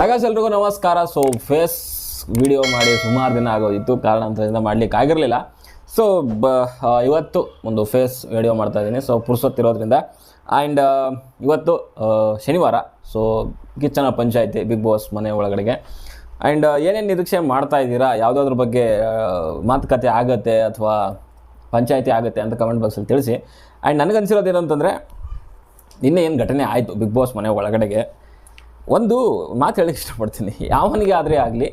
ಹಾಗಾದ್ರೆ ಎಲ್ರಿಗೂ ನಮಸ್ಕಾರ. ಸೊ ಫೇಸ್ ವಿಡಿಯೋ ಮಾಡಿ ಸುಮಾರು ದಿನ ಆಗೋದಿತ್ತು. ಕಾರಣಾಂತರದಿಂದ ಮಾಡ್ಲಿಕ್ಕೆ ಆಗಿರಲಿಲ್ಲ. ಸೊ ಬ ಇವತ್ತು ಒಂದು ಫೇಸ್ ವಿಡಿಯೋ ಮಾಡ್ತಾ ಇದ್ದೀನಿ. ಸೊ ಪುರ್ಸೊತ್ತಿರೋದ್ರಿಂದ. ಆ್ಯಂಡ್ ಇವತ್ತು ಶನಿವಾರ. ಸೊ ಕಿಚ್ಚನ ಪಂಚಾಯಿತಿ ಬಿಗ್ ಬಾಸ್ ಮನೆ ಒಳಗಡೆಗೆ. ಆ್ಯಂಡ್ ಏನೇನು ನಿರೀಕ್ಷೆ ಮಾಡ್ತಾ ಇದ್ದೀರಾ? ಯಾವುದಾದ್ರ ಬಗ್ಗೆ ಮಾತುಕತೆ ಆಗುತ್ತೆ ಅಥವಾ ಪಂಚಾಯಿತಿ ಆಗುತ್ತೆ ಅಂತ ಕಮೆಂಟ್ ಬಾಕ್ಸಲ್ಲಿ ತಿಳಿಸಿ. ಆ್ಯಂಡ್ ನನಗನ್ಸಿರೋದು ಏನಂತಂದರೆ ನಿನ್ನೆ ಏನು ಘಟನೆ ಆಯಿತು ಬಿಗ್ ಬಾಸ್ ಮನೆ ಒಳಗಡೆಗೆ? ಒಂದು ಮಾತು ಹೇಳಕ್ಕೆ ಇಷ್ಟಪಡ್ತೀನಿ. ಯಾವನಿಗೆ ಆದರೆ ಆಗಲಿ,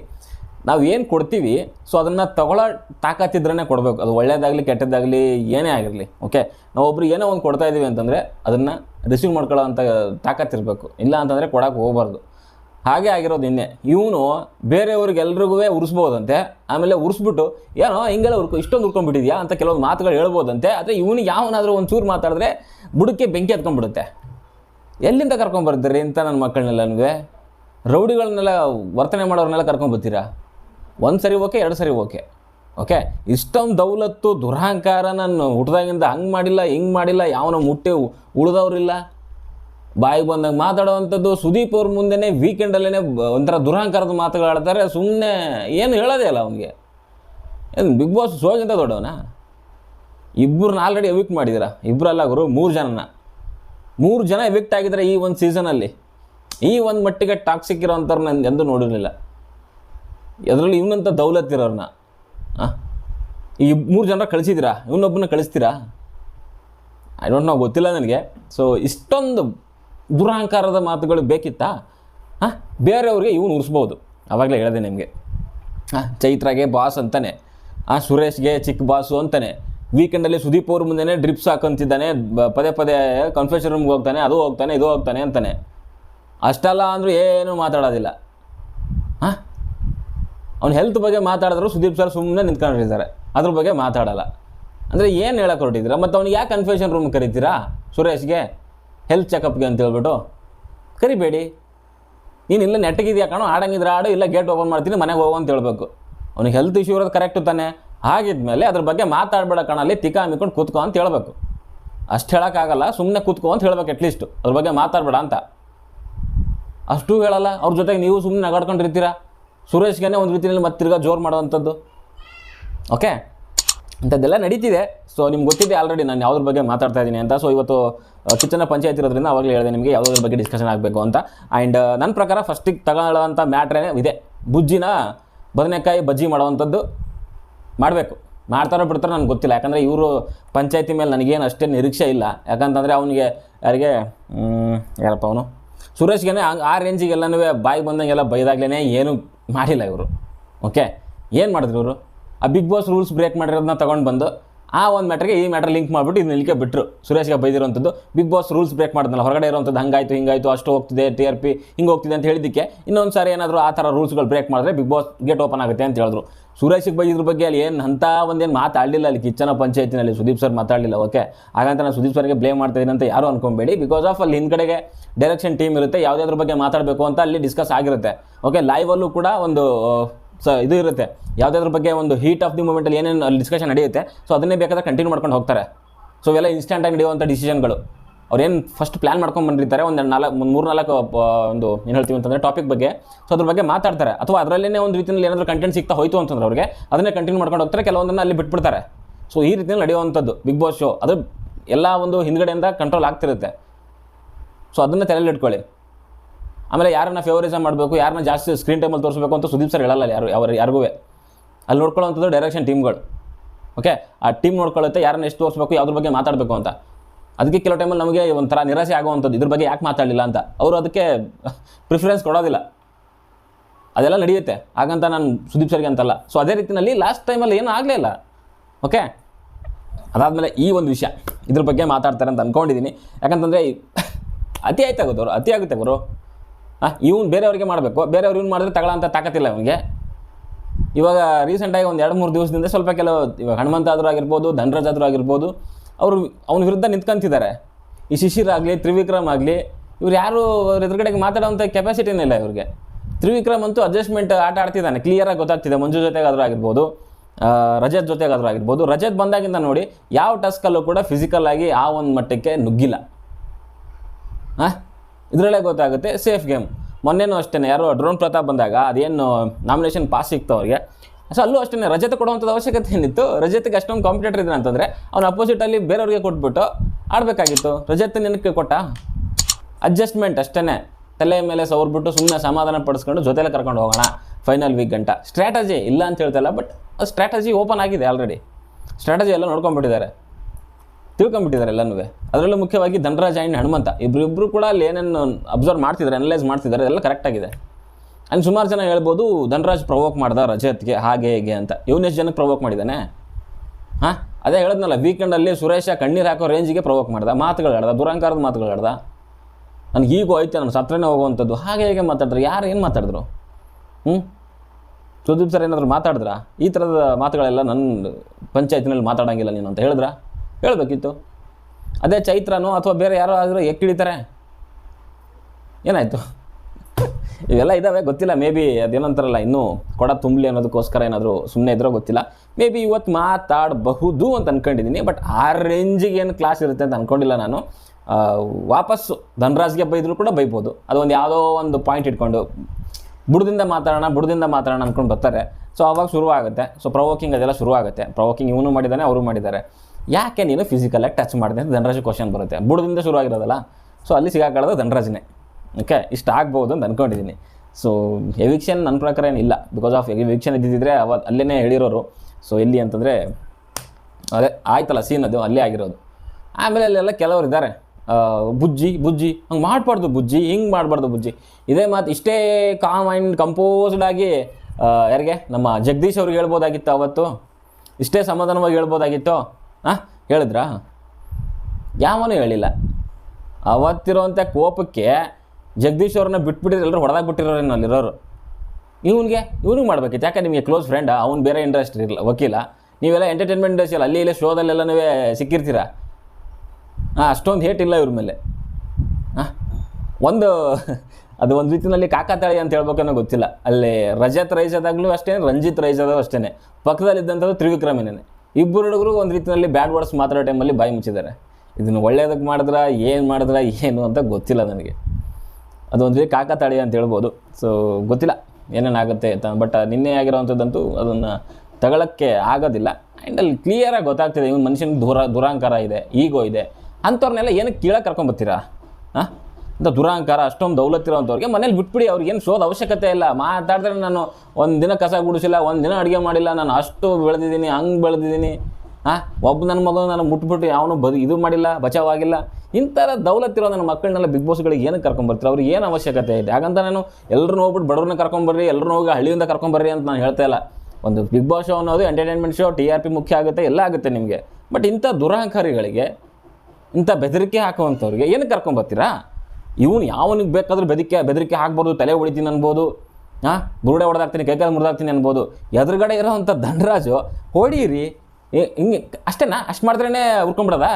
ನಾವು ಏನು ಕೊಡ್ತೀವಿ ಸೊ ಅದನ್ನು ತಗೊಳ್ಳೋ ತಾಕತ್ತಿದ್ರೇ ಕೊಡಬೇಕು. ಅದು ಒಳ್ಳೇದಾಗಲಿ, ಕೆಟ್ಟದ್ದಾಗಲಿ, ಏನೇ ಆಗಿರಲಿ ಓಕೆ ನಾವು ಒಬ್ರಿಗೆ ಏನೋ ಒಂದು ಕೊಡ್ತಾ ಇದ್ದೀವಿ ಅಂತಂದರೆ ಅದನ್ನು ರಿಸೀವ್ ಮಾಡ್ಕೊಳ್ಳೋ ಅಂಥ ತಾಕತ್ತಿರಬೇಕು. ಇಲ್ಲ ಅಂತಂದರೆ ಕೊಡೋಕೆ ಹೋಗಬಾರ್ದು. ಹಾಗೆ ಆಗಿರೋದು ನಿನ್ನೆ. ಇವನು ಬೇರೆಯವ್ರಿಗೆ ಎಲ್ರಿಗೂ ಉರಿಸ್ಬೋದಂತೆ, ಆಮೇಲೆ ಉರಿಸ್ಬಿಟ್ಟು, ಏನೋ ಹಿಂಗೆಲ್ಲ ಉರ್ಕೊ, ಇಷ್ಟೊಂದು ಉರ್ಕೊಂಡ್ಬಿಟ್ಟಿದ್ಯಾ ಅಂತ ಕೆಲವೊಂದು ಮಾತುಗಳು ಹೇಳ್ಬೋದಂತೆ, ಆದರೆ ಇವನಿಗೆ ಯಾವನಾದರೂ ಒಂದು ಚೂರು ಮಾತಾಡಿದ್ರೆ ಬುಡಕ್ಕೆ ಬೆಂಕಿ ಹತ್ಕೊಂಡ್ಬಿಡುತ್ತೆ. ಎಲ್ಲಿಂದ ಕರ್ಕೊಂಬರ್ತೀರಿ ಇಂಥ ನನ್ನ ಮಕ್ಕಳನ್ನೆಲ್ಲ ನನಗೆ ರೌಡಿಗಳನ್ನೆಲ್ಲ ವರ್ತನೆ ಮಾಡೋರನ್ನೆಲ್ಲ ಕರ್ಕೊಂಬರ್ತೀರಾ ಒಂದು ಸರಿ ಓಕೆ, ಎರಡು ಸರಿ ಓಕೆ. ಓಕೆ? ಇಷ್ಟೊಂದು ದೌಲತ್ತು, ದುರಹಂಕಾರ ನಾನು ಹುಟ್ದಾಗಿಂದ ಹಂಗೆ ಮಾಡಿಲ್ಲ, ಹಿಂಗೆ ಮಾಡಿಲ್ಲ, ಯಾವನ ಮುಟ್ಟಿ ಉಳಿದವ್ರಿಲ್ಲ. ಬಾಯಿಗೆ ಬಂದಾಗ ಮಾತಾಡೋವಂಥದ್ದು ಸುದೀಪ್ ಅವ್ರ ಮುಂದೆನೇ ವೀಕೆಂಡಲ್ಲೇ ಒಂಥರ ದುರಹಂಕಾರದ ಮಾತುಗಳಾಡ್ತಾರೆ ಸುಮ್ಮನೆ ಏನು ಹೇಳೋದೇ ಅಲ್ಲ ಅವನಿಗೆ. ಏನು ಬಿಗ್ ಬಾಸ್ ಸೋಗಿಂತ ದೊಡ್ಡವನ? ಇಬ್ಬರನ್ನ ಆಲ್ರೆಡಿ ಎವಿಕ್ಟ್ ಮಾಡಿದ್ದೀರಾ ಇಬ್ಬರಲ್ಲ ಗುರು, ಮೂರು ಜನನ. ಮೂರು ಜನ ಎವಿಕ್ಟ್ ಆಗಿದ್ದಾರೆ ಈ ಒಂದು ಸೀಸನಲ್ಲಿ ಈ ಒಂದು ಮಟ್ಟಿಗೆ ಟಾಕ್ಸಿಕ್ ಇರೋವಂಥವ್ರನ್ನ ನಾನು ಎಂದೂ ನೋಡಿರಲಿಲ್ಲ. ಅದರಲ್ಲಿ ಇವನಂಥ ದೌಲತ್ ಇರೋರನ್ನ ಹಾಂ ಈ ಮೂರು ಜನರ ಕಳಿಸಿದ್ದೀರಾ ಇವನೊಬ್ಬನ ಕಳಿಸ್ತೀರಾ? ಐ ಡೋಂಟ್ ನೋ ಗೊತ್ತಿಲ್ಲ ನನಗೆ. ಸೊ ಇಷ್ಟೊಂದು ದುರಹಂಕಾರದ ಮಾತುಗಳು ಬೇಕಿತ್ತಾ? ಹಾಂ ಬೇರೆಯವ್ರಿಗೆ ಇವನು ಉರಿಸ್ಬೋದು. ಆವಾಗಲೇ ಹೇಳಿದೆ ನಿಮಗೆ. ಹಾಂ ಚೈತ್ರಾಗೆ ಬಾಸ್ ಅಂತಾನೆ, ಆ ಸುರೇಶ್ಗೆ ಚಿಕ್ಕ ಬಾಸು ಅಂತಾನೆ. ವೀಕೆಂಡಲ್ಲಿ ಸುದೀಪ್ ಅವ್ರ ಮುಂದೆನೇ ಡ್ರಿಪ್ಸ್ ಹಾಕೊಂತಿದ್ದಾನೆ. ಪದೇ ಪದೇ ಕನ್ಫೆಷನ್ ರೂಮ್ಗೆ ಹೋಗ್ತಾನೆ, ಅದು ಹೋಗ್ತಾನೆ, ಇದು ಹೋಗ್ತಾನೆ ಅಂತಾನೆ. ಅಷ್ಟಲ್ಲ ಅಂದರೂ ಏನೂ ಮಾತಾಡೋದಿಲ್ಲ. ಹಾಂ? ಅವ್ನ ಹೆಲ್ತ್ ಬಗ್ಗೆ ಮಾತಾಡಿದ್ರು ಸುದೀಪ್ ಸರ್ ಸುಮ್ಮನೆ ನಿಂತ್ಕೊಂಡಿದ್ದಾರೆ. ಅದ್ರ ಬಗ್ಗೆ ಮಾತಾಡಲ್ಲ. ಅಂದರೆ ಏನು ಹೇಳಕ್ಕೆ ಹೊರಟಿದ್ದೀರಾ? ಮತ್ತು ಅವ್ನಿಗೆ ಯಾಕೆ ಕನ್ಫೆಷನ್ ರೂಮ್ ಕರಿತೀರಾ? ಸುರೇಶ್ಗೆ? ಹೆಲ್ತ್ ಚೆಕಪ್ಗೆ ಅಂತ ಹೇಳ್ಬಿಟ್ಟು. ಕರಿಬೇಡಿ. ನೀನು ಇಲ್ಲ ನೆಟ್ಟಗಿದ್ಯಾ ಕಾಣೋ? ಆಡಂಗಿದ್ರೆ ಆಡು, ಇಲ್ಲ ಗೇಟ್ ಓಪನ್ ಮಾಡ್ತೀನಿ, ಮನೆಗೆ ಹೋಗು ಅಂತ ಹೇಳ್ಬೇಕು. ಅವ್ನಿಗೆ ಹೆಲ್ತ್ ಇಶ್ಯೂ ಇರೋದು ಕರೆಕ್ಟು ತಾನೆ. ಹಾಗಿದ್ಮೇಲೆ ಅದ್ರ ಬಗ್ಗೆ ಮಾತಾಡಬೇಡ ಕಣಲ್ಲಿ ತಿಕ್ಕ ಹಮ್ಮಿಕೊಂಡು ಕೂತ್ಕೊ ಅಂತ ಹೇಳಬೇಕು. ಅಷ್ಟು ಹೇಳೋಕ್ಕಾಗಲ್ಲ ಸುಮ್ಮನೆ ಕೂತ್ಕೋ ಅಂತ ಹೇಳ್ಬೇಕು ಅಟ್ಲೀಸ್ಟ್ ಅದ್ರ ಬಗ್ಗೆ ಮಾತಾಡಬೇಡ ಅಂತ. ಅಷ್ಟು ಹೇಳಲ್ಲ, ಅವ್ರ ಜೊತೆಗೆ ನೀವು ಸುಮ್ಮನೆ ನಗಾಡ್ಕೊಂಡಿರ್ತೀರಾ? ಸುರೇಶ್ಗೆ ಒಂದು ರೀತಿಯಲ್ಲಿ ಮತ್ತೆ ತಿರ್ಗಾ ಜೋರು ಮಾಡೋವಂಥದ್ದು. ಓಕೆ ಇಂಥದ್ದೆಲ್ಲ ನಡೀತಿದೆ. ಸೊ ನಿಮ್ಗೆ ಗೊತ್ತಿದೆ ಆಲ್ರೆಡಿ ನಾನು ಯಾವುದ್ರ ಬಗ್ಗೆ ಮಾತಾಡ್ತಾ ಇದ್ದೀನಿ ಅಂತ. ಸೊ ಇವತ್ತು ಕಿಚನ ಪಂಚಾಯತ್ ಇರೋದ್ರಿಂದ ಅವಾಗಲೇ ಹೇಳಿದೆ ನಿಮಗೆ ಯಾವುದ್ರ ಬಗ್ಗೆ ಡಿಸ್ಕಷನ್ ಆಗಬೇಕು ಅಂತ. ಆ್ಯಂಡ್ ನನ್ನ ಪ್ರಕಾರ ಫಸ್ಟಿಗೆ ತಗೊಳ್ಳೋಂಥ ಮ್ಯಾಟ್ರೇ ಇದೆ. ಬುಜ್ಜಿನ ಬದನೆಕಾಯಿ ಬಜ್ಜಿ ಮಾಡೋವಂಥದ್ದು. ಮಾಡಬೇಕು. ಮಾಡ್ತಾರೋ ಬಿಡ್ತಾರೋ ನನಗೆ ಗೊತ್ತಿಲ್ಲ. ಯಾಕಂದರೆ ಇವರು ಪಂಚಾಯತಿ ಮೇಲೆ ನನಗೇನು ಅಷ್ಟೇ ನಿರೀಕ್ಷೆ ಇಲ್ಲ. ಯಾಕಂತಂದರೆ ಅವನಿಗೆ, ಯಾರಿಗೆ ಯಾರಪ್ಪ ಅವನು? ಸುರೇಶ್ಗೆ ಆ ರೇಂಜಿಗೆಲ್ಲನೂ ಬಾಯಿಗೆ ಬಂದಂಗೆಲ್ಲ ಬೈದಾಗ್ಲೇ ಏನು ಮಾಡಿಲ್ಲ ಇವರು. ಓಕೆ? ಏನು ಮಾಡಿದ್ರು ಇವರು? ಆ ಬಿಗ್ ಬಾಸ್ ರೂಲ್ಸ್ ಬ್ರೇಕ್ ಮಾಡಿರೋದನ್ನ ತೊಗೊಂಡು ಬಂದು ಆ ಒಂದು ಮ್ಯಾಟ್ರಿಗೆ ಈ ಮ್ಯಾಟ್ರ್ ಲಿಂಕ್ ಮಾಡಿಬಿಟ್ಟು ಇದು ನಿಲ್ಕೆ ಬಿಟ್ಟರು ಸುರೇಶ್ಗೆ ಬೈದಿರೋಂಥದ್ದು. ಬಿಗ್ ಬಾಸ್ ರೂಲ್ಸ್ ಬ್ರೇಕ್ ಮಾಡಿದ್ನಲ್ಲ, ಹೊರಗಡೆ ಇರೋಂಥದ್ದು ಹಂಗಾಯಿತು, ಹಿಂಗಾಯ್ತು, ಅಷ್ಟು ಹೋಗ್ತಿದೆ, ಟಿ ಆರ್ ಪಿ ಹಿಂಗೆ ಹೋಗ್ತಿದೆ ಅಂತ ಹೇಳಿದ್ದಕ್ಕೆ ಇನ್ನೊಂದು ಸಾರಿ ಏನಾದರೂ ಆ ಥರ ರೂಲ್ಸ್ಗಳು ಬ್ರೇಕ್ ಮಾಡಿದ್ರೆ ಬಿಗ್ ಬಾಸ್ ಗೇಟ್ ಓಪನ್ ಆಗುತ್ತೆ ಅಂತ ಹೇಳಿದ್ರು. ಸುರೇಶಿಗೆ ಇದ್ರ ಬಗ್ಗೆ ಅಲ್ಲಿ ಏನು ಅಂಥ ಒಂದೇನು ಮಾತಾಡಲಿಲ್ಲ ಅಲ್ಲಿ ಕಿಚ್ಚನ ಪಂಚಾಯತಿನಲ್ಲಿ ಸುದೀಪ್ ಸರ್ ಮಾತಾಡಲಿಲ್ಲ. ಓಕೆ, ಹಾಗಂತ ನಾನು ಸುದೀಪ್ ಸರ್ಗೆ ಬ್ಲೇಮ್ ಮಾಡ್ತಾ ಅಂತ ಯಾರು ಅನ್ಕೊಂಬೇಡಿ. ಬಿಕಾಸ್ ಆಫ್ ಅಲ್ಲಿ ಹಿಂದ್ಗಡೆಗೆ ಡೈರೆಕ್ಷನ್ ಟೀಮ್ ಇರುತ್ತೆ ಯಾವುದಾದ್ರ ಬಗ್ಗೆ ಮಾತಾಡಬೇಕು ಅಂತ ಅಲ್ಲಿ ಡಿಸ್ಕಸ್ ಆಗಿರುತ್ತೆ. ಓಕೆ ಲೈವಲ್ಲೂ ಕೂಡ ಒಂದು ಸ, ಇದು ಇರುತ್ತೆ. ಯಾವುದಾದ್ರ ಬಗ್ಗೆ ಒಂದು ಹೀಟ್ ಆಫ್ ದಿ ಮೂಮೆಂಟಲ್ಲಿ ಏನೇನು ಅಲ್ಲಿ ಡಿಸ್ಕಷನ್ ನಡೆಯುತ್ತೆ ಸೊ ಅದನ್ನೇ ಬೇಕಾದ್ರೆ ಕಂಟಿನ್ಯೂ ಮಾಡ್ಕೊಂಡು ಹೋಗ್ತಾರೆ. ಸೊ ಇವೆಲ್ಲ ಇನ್ಸ್ಟೆಂಟಾಗಿ ನಡೆಯುವಂಥ ಡಿಸಿಷನ್ಗಳು ಅವ್ರು ಏನು ಫಸ್ಟ್ ಪ್ಲ್ಯಾನ್ ಮಾಡ್ಕೊಂಡು ಬಂದಿರ್ತಾರೆ ಒಂದು ನಾಲ್ಕು, ಒಂದು ಮೂರು ನಾಲ್ಕು ಒಂದು ಏನು ಹೇಳ್ತೀವಿ ಅಂತಂದರೆ ಟಾಪಿಕ್ ಬಗ್ಗೆ. ಸೊ ಅದ್ರ ಬಗ್ಗೆ ಮಾತಾಡ್ತಾರೆ. ಅಥವಾ ಅದರಲ್ಲೇ ಒಂದು ರೀತಿಯಲ್ಲಿ ಏನಾದರೂ ಕಂಟೆಂಟ್ ಸಿಗ್ತಾ ಹೋಯಿತು ಅಂತಂದ್ರೆ ಅವ್ರಿಗೆ, ಅದನ್ನೇ ಕಂಟಿನ್ಯೂ ಮಾಡ್ಕೊಂಡು ಹೋಗ್ತಾರೆ, ಕೆಲವೊಂದನ್ನು ಅಲ್ಲಿ ಬಿಟ್ಬಿಡ್ತಾರೆ. ಸೊ ಈ ರೀತಿಯಲ್ಲಿ ನಡೆಯುವಂಥದ್ದು ಬಿಗ್ ಬಾಸ್ ಶೋ ಅದು ಎಲ್ಲ ಒಂದು ಹಿಂದ್ಗಡೆಯಿಂದ ಕಂಟ್ರೋಲ್ ಆಗ್ತಿರುತ್ತೆ. ಸೊ ಅದನ್ನು ತಲೆಯಲ್ಲಿ ಇಟ್ಕೊಳ್ಳಿ. ಆಮೇಲೆ ಯಾರನ್ನ ಫೇವರಿಸಮ್ ಮಾಡಬೇಕು, ಯಾರನ್ನ ಜಾಸ್ತಿ ಸ್ಕ್ರೀನ್ ಟೈಮಲ್ಲಿ ತೋರಿಸಬೇಕು ಅಂತ ಸುದೀಪ್ ಸರ್ ಹೇಳಲ್ಲ, ಯಾರು ಯಾರು, ಯಾರಿಗೂ. ಅಲ್ಲಿ ನೋಡ್ಕೊಳ್ಳೋವಂಥದ್ದು ಡೈರೆಕ್ಷನ್ ಟೀಮ್ಗಳು ಓಕೆ ಆ ಟೀಮ್ ನೋಡ್ಕೊಳ್ಳುತ್ತೆ, ಯಾರನ್ನ ಎಷ್ಟು ತೋರಿಸ್ಬೇಕು, ಯಾವ್ದ್ರ ಬಗ್ಗೆ ಮಾತಾಡಬೇಕು ಅಂತ. ಅದಕ್ಕೆ ಕೆಲವು ಟೈಮಲ್ಲಿ ನಮಗೆ ಒಂಥರ ನಿರಾಸೆ ಆಗುವಂಥದ್ದು. ಇದ್ರ ಬಗ್ಗೆ ಯಾಕೆ ಮಾತಾಡಲಿಲ್ಲ ಅಂತ. ಅವರು ಅದಕ್ಕೆ ಪ್ರಿಫರೆನ್ಸ್ ಕೊಡೋದಿಲ್ಲ. ಅದೆಲ್ಲ ನಡೆಯುತ್ತೆ. ಹಾಗಂತ ನಾನು ಸುದೀಪ್ ಸರ್ಗೆ ಅಂತಲ್ಲ. ಸೊ ಅದೇ ರೀತಿಯಲ್ಲಿ ಲಾಸ್ಟ್ ಟೈಮಲ್ಲಿ ಏನೂ ಆಗಲೇ ಇಲ್ಲ. ಓಕೆ ಅದಾದಮೇಲೆ ಈ ಒಂದು ವಿಷಯ. ಇದ್ರ ಬಗ್ಗೆ ಮಾತಾಡ್ತಾರೆ ಅಂತ ಅಂದ್ಕೊಂಡಿದ್ದೀನಿ ಯಾಕಂತಂದರೆ ಅತಿ ಆಯ್ತು ಆಗುತ್ತೆ ಅವರು ಅತಿ ಆಗುತ್ತೆ ಅವರು ಹಾಂ, ಇವ್ನು ಬೇರೆಯವ್ರಿಗೆ ಮಾಡಬೇಕು. ಬೇರೆಯವ್ರು ಇವ್ನು ಮಾಡಿದ್ರೆ ತಗೊಳ್ಳೋ ಅಂತ ತಾಕತ್ತಿಲ್ಲ ಅವನಿಗೆ ಇವಾಗ ರೀಸೆಂಟಾಗಿ ಒಂದು ಎರಡು ಮೂರು ದಿವಸದಿಂದ ಸ್ವಲ್ಪ ಕೆಲವು ಇವಾಗ ಹನುಮಂತ ಆದರೂ ಆಗಿರ್ಬೋದು, ಧನರಾಜ್ ಆದರೂ ಆಗಿರ್ಬೋದು ಅವರು ಅವನ ವಿರುದ್ಧ ನಿಂತ್ಕೊಂತಿದ್ದಾರೆ. ಈ ಶಿಶಿರ್ ಆಗಲಿ, ತ್ರಿವಿಕ್ರಮ್ ಆಗಲಿ, ಇವ್ರು ಯಾರು ಅವ್ರ ಎದುರುಗಡೆಗೆ ಮಾತಾಡೋವಂಥ ಕೆಪಾಸಿಟಿನೇ ಇಲ್ಲ ಇವ್ರಿಗೆ. ತ್ರಿವಿಕ್ರಮ್ ಅಂತೂ ಅಡ್ಜಸ್ಟ್ಮೆಂಟ್ ಆಟ ಆಡ್ತಿದ್ದಾನೆ. ಕ್ಲಿಯರಾಗಿ ಗೊತ್ತಾಗ್ತಿದೆ. ಮಂಜು ಜೊತೆಗಾದರೂ ಆಗಿರ್ಬೋದು ರಜತ್ ಜೊತೆಗಾದರೂ ಆಗಿರ್ಬೋದು. ರಜತ್ ಬಂದಾಗಿಂದ ನೋಡಿ ಯಾವ ಟಸ್ಕಲ್ಲೂ ಕೂಡ ಫಿಸಿಕಲ್ ಆಗಿ ಆ ಒಂದು ಮಟ್ಟಕ್ಕೆ ನುಗ್ಗಿಲ್ಲ. ಹಾಂ ಇದರಲ್ಲೇ ಗೊತ್ತಾಗುತ್ತೆ. ಸೇಫ್ ಗೇಮ್ ಮೊನ್ನೆನೂ ಅಷ್ಟೇ ಯಾರೋ ಡ್ರೋನ್ ಪ್ರತಾಪ್ ಬಂದಾಗ ಅದೇನು ನಾಮಿನೇಷನ್ ಪಾಸ್ ಸಿಕ್ತು ಅವ್ರಿಗೆ. ಸೊ ಅಲ್ಲೂ ಅಷ್ಟೇ ರಜತೆ ಕೊಡುವಂಥದ್ದು ಅವಶ್ಯಕತೆ ಏನಿತ್ತು? ರಜತೆಗೆ ಅಷ್ಟೊಂದು ಕಾಂಪಿಟೇಟರ್ ಇದ್ದಾನೆ ಅಂತಂದರೆ, ಅವ್ನ ಅಪೋಸಿಟಲ್ಲಿ ಬೇರೆಯವ್ರಿಗೆ ಕೊಟ್ಬಿಟ್ಟು ಆಡಬೇಕಾಗಿತ್ತು. ರಜತೆ ನಿನಕ್ಕೆ ಕೊಟ್ಟ? ಅಡ್ಜಸ್ಟ್ಮೆಂಟ್ ಅಷ್ಟೇ ತಲೆ ಮೇಲೆ ಸವರ್ಬಿಟ್ಟು ಸುಮ್ಮನೆ ಸಮಾಧಾನ ಪಡಿಸ್ಕೊಂಡು ಜೊತೆಲೆ ಕರ್ಕೊಂಡು ಹೋಗೋಣ ಫೈನಲ್ ವೀಕ್ ಗಂಟ. ಸ್ಟ್ರಾಟಜಿ ಇಲ್ಲ ಅಂತ ಹೇಳ್ತಲ್ಲ ಬಟ್ ಸ್ಟ್ರಾಟಜಿ ಓಪನ್ ಆಗಿದೆ ಆಲ್ರೆಡಿ ಸ್ಟ್ರಾಟಜಿ ಎಲ್ಲ ನೋಡ್ಕೊಂಡ್ಬಿಟ್ಟಿದ್ದಾರೆ. ತಿಳ್ಕೊಂಬಿಟ್ಟಿದ್ದಾರೆ ಎಲ್ಲನೂ ಅದರಲ್ಲೂ ಮುಖ್ಯವಾಗಿ ಧನರಾಜ್ ಆ್ಯಂಡ್ ಹನುಮಂತ. ಇಬ್ಬರಿಬ್ಬರು ಕೂಡ ಅಲ್ಲಿ ಏನೇನು ಅಬ್ಸರ್ವ್ ಮಾಡ್ತಿದ್ದಾರೆ ಅನಲೈಸ್ ಮಾಡ್ತಿದ್ದಾರೆ, ಎಲ್ಲ ಕರೆಕ್ಟಾಗಿದೆ ಆ್ಯಂಡ್ ಸುಮಾರು ಜನ ಹೇಳ್ಬೋದು, ಧನರಾಜ್ ಪ್ರವೋಕ್ ಮಾಡ್ದ ರಜತ್ಗೆ, ಹಾಗೆ, ಹೇಗೆ ಅಂತ. ಇವನು ಜನಕ್ಕೆ ಪ್ರವೋಕ್ ಮಾಡಿದ್ದಾನೆ? ಹಾಂ? ಅದೇ ಹೇಳಿದ್ನಲ್ಲ ವೀಕೆಂಡಲ್ಲಿ ಸುರೇಶ ಕಣ್ಣೀರು ಹಾಕೋ ರೇಂಜಿಗೆ ಪ್ರವೋಕ್ ಮಾಡ್ದ, ಮಾತುಗಳು ಹೇಳ್ದ ದುರಂಕಾರದ ಮಾತುಗಳು ಹೇಳ್ದ ನನಗೆ ಈಗೂ ಐತೆ ನಮ್ಮ ಸತ್ರನೇ ಹೋಗುವಂಥದ್ದು. ಹಾಗೆ, ಹೇಗೆ ಮಾತಾಡಿದ್ರು. ಯಾರು ಏನು ಮಾತಾಡಿದ್ರು? ಹ್ಞೂ ಸುದೀಪ್ ಸರ್ ಏನಾದರೂ ಮಾತಾಡಿದ್ರಾ? ಈ ಥರದ ಮಾತುಗಳೆಲ್ಲ ನನ್ನ ಪಂಚಾಯತಿನಲ್ಲಿ ಮಾತಾಡೋಂಗಿಲ್ಲ ನೀನು ಅಂತ ಹೇಳಿದ್ರ? ಹೇಳಬೇಕಿತ್ತು. ಅದೇ ಚೈತ್ರನೋ ಅಥವಾ ಬೇರೆ ಯಾರೋ ಆದರೂ ಎಕ್ಕಿಳಿತಾರೆ. ಏನಾಯಿತು? ಇವೆಲ್ಲ ಇದ್ದಾವೆ ಗೊತ್ತಿಲ್ಲ. ಮೇ ಬಿ ಅದೇನಂತಾರಲ್ಲ, ಇನ್ನೂ ಕೊಡ ತುಂಬಲಿ ಅನ್ನೋದಕ್ಕೋಸ್ಕರ ಏನಾದರೂ ಸುಮ್ಮನೆ ಇದ್ರೋ ಗೊತ್ತಿಲ್ಲ. ಮೇ ಬಿ ಇವತ್ತು ಮಾತಾಡಬಹುದು ಅಂತ ಅಂದ್ಕೊಂಡಿದ್ದೀನಿ ಬಟ್ ಆ ರೇಂಜಿಗೆ ಏನು ಕ್ಲಾಸ್ ಇರುತ್ತೆ ಅಂತ ಅಂದ್ಕೊಂಡಿಲ್ಲ ನಾನು. ವಾಪಸ್ಸು ಧನರಾಜ್ಗೆ ಬೈದರೂ ಕೂಡ ಬೈಬೋದು. ಅದು ಒಂದು ಯಾವುದೋ ಒಂದು ಪಾಯಿಂಟ್ ಇಟ್ಕೊಂಡು ಬುಡದಿಂದ ಮಾತಾಡೋಣ ಬುಡದಿಂದ ಮಾತಾಡೋಣ ಅಂದ್ಕೊಂಡು ಬರ್ತಾರೆ. ಸೊ ಅವಾಗ ಶುರುವಾಗುತ್ತೆ. ಸೊ ಪ್ರವೋಕಿಂಗ್ ಅದೆಲ್ಲ ಶುರುವಾಗುತ್ತೆ. ಪ್ರವೋಕಿಂಗ್ ಇವನು ಮಾಡಿದ್ದಾನೆ ಅವರು ಮಾಡಿದ್ದಾರೆ. ಯಾಕೆ ನೀನು ಫಿಸಿಕಲಾಗಿ ಟಚ್ ಮಾಡಿದೆ ಅಂತ ಧನರಾಜ್ ಕ್ವಶನ್ ಬರುತ್ತೆ. ಬುಡದಿಂದ ಶುರುವಾಗಿರೋದಲ್ಲ. ಸೊ ಅಲ್ಲಿ ಸಿಗಾಕೊಳ್ಳೋದು ಧನರಾಜನೇ. ಓಕೆ, ಇಷ್ಟು ಆಗ್ಬೋದು ಅಂತ ಅಂದ್ಕೊಂಡಿದ್ದೀನಿ ಸೊ ಎವಿಕ್ಷನ್ ನನ್ನ ಪ್ರಕಾರ ಏನಿಲ್ಲ. ಬಿಕಾಸ್ ಆಫ್ ಎವಿಕ್ಷನ್ ಇದ್ದಿದ್ದರೆ ಅವ ಅಲ್ಲೇ ಹೇಳಿರೋರು. ಸೊ ಎಲ್ಲಿ ಅಂತಂದರೆ, ಅದೇ ಆಯ್ತಲ್ಲ ಸೀನ್ ಅದು, ಅಲ್ಲೇ ಆಗಿರೋದು. ಆಮೇಲೆ ಅಲ್ಲೆಲ್ಲ ಕೆಲವರು ಇದ್ದಾರೆ. ಬುಜ್ಜಿ ಬುಜ್ಜಿ, ಹಂಗೆ ಮಾಡಬಾರ್ದು ಬುಜ್ಜಿ, ಹಿಂಗೆ ಮಾಡಬಾರ್ದು ಬುಜ್ಜಿ. ಇದೇ ಮಾತು ಇಷ್ಟೇ ಕಾಮ್ ಆ್ಯಂಡ್ ಕಂಪೋಸ್ಡ್ ಆಗಿ ಯಾರಿಗೆ? ನಮ್ಮ ಜಗದೀಶ್ ಅವ್ರಿಗೆ ಹೇಳ್ಬೋದಾಗಿತ್ತು ಅವತ್ತು. ಇಷ್ಟೇ ಸಮಾಧಾನವಾಗಿ ಹೇಳ್ಬೋದಾಗಿತ್ತು. ಹಾಂ ಹೇಳಿದ್ರಾ? ಯಾವನೂ ಹೇಳಿಲ್ಲ. ಅವತ್ತಿರೋಂಥ ಕೋಪಕ್ಕೆ ಜಗದೀಶ್ ಅವ್ರನ್ನ ಬಿಟ್ಬಿಟ್ಟಿದ್ರೆ ಎಲ್ಲರೂ ಹೊಡೆದಾಗ್ಬಿಟ್ಟಿರೋರು ಅಲ್ಲಿರೋರು? ಇವನಿಗೆ ಇವನಿಗೆ ಮಾಡ್ಬೇಕಿತ್ತು. ಯಾಕೆ ನಿಮಗೆ ಕ್ಲೋಸ್ ಫ್ರೆಂಡ್ ಅವ್ನು ಬೇರೆ ಇಂಡಸ್ಟ್ರಿ ಇರಲ್ಲ ವಕೀಲ. ನೀವೆಲ್ಲ ಎಂಟರ್ಟೈನ್ಮೆಂಟ್ ಇಂಡಸ್ಟ್ರಿ ಅಲ್ಲಿ ಇಲ್ಲೇ ಶೋದಲ್ಲೆಲ್ಲನೂ ಸಿಕ್ಕಿರ್ತೀರ? ಹಾಂ ಅಷ್ಟೊಂದು ಹೇಟ್ ಇಲ್ಲ ಇವ್ರ ಮೇಲೆ. ಹಾಂ ಒಂದು, ಅದು ಒಂದು ರೀತಿಯಲ್ಲಿ ಕಾಕಾತಾಳಿ ಅಂತ ಹೇಳ್ಬೇಕನ್ನೋ ಗೊತ್ತಿಲ್ಲ. ಅಲ್ಲಿ ರಜತ್ ರೈಸ್ ಆದಾಗಲೂ ಅಷ್ಟೇ, ರಂಜಿತ್ ರೈಸ್ ಆದಾಗೂ ಅಷ್ಟೇ ಪಕ್ಕದಲ್ಲಿದ್ದಂಥದ್ದು ತ್ರಿವಿಕ್ರಮೇನೇ ಇಬ್ಬರು ಹುಡುಗರು ಒಂದು ರೀತಿಯಲ್ಲಿ ಬ್ಯಾಡ್ ವರ್ಡ್ಸ್ ಮಾತಾಡೋ ಟೈಮಲ್ಲಿ ಬಾಯಿ ಮುಚ್ಚಿದ್ದಾರೆ. ಇದನ್ನು ಒಳ್ಳೆಯದಕ್ಕೆ ಮಾಡಿದ್ರ, ಏನು ಮಾಡಿದ್ರ, ಏನು ಅಂತ ಗೊತ್ತಿಲ್ಲ ನನಗೆ. ಅದೊಂದು ರೀತಿ ಕಾಕತಾಳಿ ಅಂತ ಹೇಳ್ಬೋದು. ಸೊ ಗೊತ್ತಿಲ್ಲ ಏನೇನಾಗುತ್ತೆ ಅಂತ ಬಟ್ ನಿನ್ನೆ ಆಗಿರೋವಂಥದ್ದಂತೂ ಅದನ್ನು ತಗೊಳ್ಳೋಕ್ಕೆ ಆಗೋದಿಲ್ಲ. ಆ್ಯಂಡ್ ಅಲ್ಲಿ ಕ್ಲಿಯರಾಗಿ ಗೊತ್ತಾಗ್ತಿದೆ, ಇವನು ಮನುಷ್ಯನ ದುರ, ದುರಾಂಕಾರ ಇದೆ ಈಗೋ ಇದೆ. ಅಂಥವ್ರನ್ನೆಲ್ಲ ಏನಕ್ಕೆ ಕೀಳಕ್ಕೆ ಕರ್ಕೊಂಬತ್ತೀರಾ ಹಾಂ ಅಂತ ದುರಾಂಕಾರ, ಅಷ್ಟೊಂದು ದೌಲತ್ತಿರೋಂಥವ್ರಿಗೆ ಮನೇಲಿ ಬಿಟ್ಬಿಡಿ, ಅವ್ರಿಗೆ ಏನು ಶೋಧ ಅವಶ್ಯಕತೆ ಇಲ್ಲ. ಮಾತಾಡಿದ್ರೆ ನಾನು ಒಂದು ದಿನ ಕಸ ಗುಡಿಸಿಲ್ಲ, ಒಂದು ದಿನ ಅಡುಗೆ ಮಾಡಿಲ್ಲ, ನಾನು ಅಷ್ಟು ಬೆಳೆದಿದ್ದೀನಿ, ಹಂಗೆ ಬೆಳೆದಿದ್ದೀನಿ. ಹಾಂ ಒಬ್ಬ ನನ್ನ ಮಗನ ನಾನು ಮುಟ್ಬಿಟ್ಟು ಯಾವನು ಬದು, ಇದು ಮಾಡಿಲ್ಲ ಬಚಾವಾಗಿಲ್ಲ ಇಂಥರ ದೌಲತ್ತಿರೋ ನನ್ನ ಮಕ್ಕಳನ್ನೆಲ್ಲ ಬಿಗ್ ಬಾಸ್ಗಳಿಗೆ ಏನಕ್ಕೆ ಕರ್ಕೊಂಬರ್ತೀರ ಅವ್ರಿಗೆ ಏನು ಅವಶ್ಯಕತೆ ಇದೆ? ಹಾಗಂತ ನಾನು ಎಲ್ಲರೂ ಹೋಗ್ಬಿಟ್ಟು ಬಡವ್ರನ್ನ ಕರ್ಕೊಂಬರ್ರಿ ಎಲ್ಲರೂ ಹೋಗಿ ಹಳ್ಳಿಯಿಂದ ಕರ್ಕೊಂಬರ್ರಿ ಅಂತ ನಾನು ಹೇಳ್ತಾ ಇಲ್ಲ. ಒಂದು ಬಿಗ್ ಬಾಸ್ ಶೋ ಅನ್ನೋದು entertainment show T R P ಮುಖ್ಯ ಆಗುತ್ತೆ, ಎಲ್ಲ ಆಗುತ್ತೆ ನಿಮಗೆ. ಬಟ್ ಇಂಥ ದುರಹಂಕಾರಿಗಳಿಗೆ ಇಂಥ ಬೆದರಿಕೆ ಹಾಕುವಂಥವ್ರಿಗೆ ಏನಕ್ಕೆ ಕರ್ಕೊಂಬರ್ತೀರಾ ಇವನು ಯಾವನಿಗೆ ಬೇಕಾದರೂ ಬೆದರಿಕೆ ಬೆದರಿಕೆ ಹಾಕ್ಬೋದು, ತಲೆ ಹೊಡಿತೀನಿ ಅನ್ಬೋದು. ಹಾಂ ಬುರುಡೆ ಹೊಡೆದಾಗ್ತೀನಿ ಕೈಕಾಲು ಮುರಿದಾಗ್ತೀನಿ ಅನ್ಬೋದು. ಎದುರುಗಡೆ ಇರೋವಂಥ ಧನರಾಜು, ಹೊಡೀರಿ ಹಿಂಗೆ, ಅಷ್ಟೇನಾ? ಅಷ್ಟು ಮಾಡಿದ್ರೇ ಉರ್ಕೊಂಬಿಡೋದಾ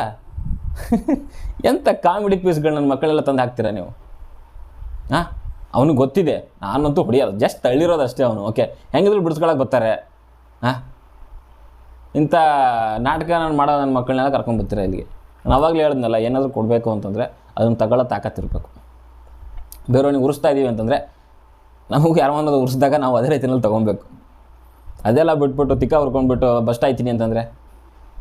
ಎಂಥ ಕಾಮಿಡಿ ಪೀಸ್ಗಳು ನನ್ನ ಮಕ್ಕಳೆಲ್ಲ ತಂದು ಹಾಕ್ತೀರಾ ನೀವು? ಹಾಂ ಅವನಿಗೆ ಗೊತ್ತಿದೆ. ನಾನಂತೂ ಹೊಡಿಯೋದು ಜಸ್ಟ್ ತಳ್ಳಿರೋದು ಅಷ್ಟೇ ಅವನು. ಓಕೆ ಹೆಂಗಿದ್ರು ಬಿಡಿಸ್ಕೊಳಕ್ಕೆ ಬರ್ತಾರೆ. ಹಾಂ ಇಂಥ ನಾಟಕ ನಾನು ಮಾಡೋ ನನ್ನ ಮಕ್ಕಳನ್ನೆಲ್ಲ ಕರ್ಕೊಂಡ್ಬರ್ತೀರ ಇಲ್ಲಿಗೆ? ನಾನು ಅವಾಗಲೇ ಹೇಳಿದ್ನಲ್ಲ, ಏನಾದರೂ ಕೊಡಬೇಕು ಅಂತಂದರೆ ಅದನ್ನು ತಗೊಳ್ಳೋ ತಾಕತ್ತಿರಬೇಕು ಬೇರೆಯವ್ರಿಗೆ ಉರಿಸ್ತಾ ಇದ್ದೀವಿ ಅಂತಂದರೆ ನಮಗೆ ಯಾರೋ ಅನ್ನೋದು ಉರಿಸಿದಾಗ ನಾವು ಅದೇ ರೀತಿಯಲ್ಲಿ ತೊಗೊಬೇಕು ಅದೆಲ್ಲ ಬಿಟ್ಬಿಟ್ಟು ತಿಕ್ಕ ಹುರ್ಕೊಂಡ್ಬಿಟ್ಟು ಬಸ್ಟ್ ಆಯ್ತೀನಿ ಅಂತಂದರೆ?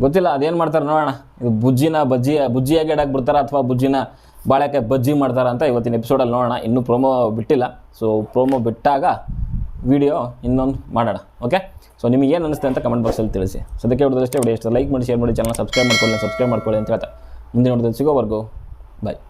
ಗೊತ್ತಿಲ್ಲ, ಅದೇನು ಮಾಡ್ತಾರೆ ನೋಡೋಣ. ಇದು ಬುಜ್ಜಿನ ಬಜ್ಜಿ, ಬುಜ್ಜಿಯಾಗಿ ಎಡಕ್ಕೆ ಬಿಡ್ತಾರ ಅಥವಾ ಬುಜ್ಜಿನ ಬಾಳೆಕಾಯಿ ಬಜ್ಜಿ ಮಾಡ್ತಾರ ಅಂತ ಇವತ್ತಿನ ಎಪಿಸೋಡಲ್ಲಿ ನೋಡೋಣ. ಇನ್ನೂ ಪ್ರೋಮೋ ಬಿಟ್ಟಿಲ್ಲ ಸೊ ಪ್ರೋಮೋ ಬಿಟ್ಟಾಗ ವಿಡಿಯೋ ಇನ್ನೊಂದು ಮಾಡೋಣ ಓಕೆ ಸೊ ನಿಮಗೆ ಏನು ಅನಿಸುತ್ತೆ ಅಂತ ಕಮೆಂಟ್ ಬಾಕ್ಸಲ್ಲಿ ತಿಳಿಸಿ. ಸದ್ಯಕ್ಕೆ ಹೊಡೆದಷ್ಟೇ ವಿಡಿಯೋ ಎಷ್ಟು ಲೈಕ್ ಮಾಡಿ ಶೇರ್ ಮಾಡಿ ಚಾನಲ್ ಸಬ್ಸ್ಕ್ರೈಬ್ ಮಾಡ್ಕೊಳ್ಳಿ ಸಬ್ಸ್ಕ್ರೈಬ್ ಮಾಡ್ಕೊಳ್ಳಿ ಅಂತ ಹೇಳ್ತಾ. ಮುಂದಿನ ನೋಡಿದ್ರೆ ಸಿಗೋವರೆಗೂ ಬಾಯ್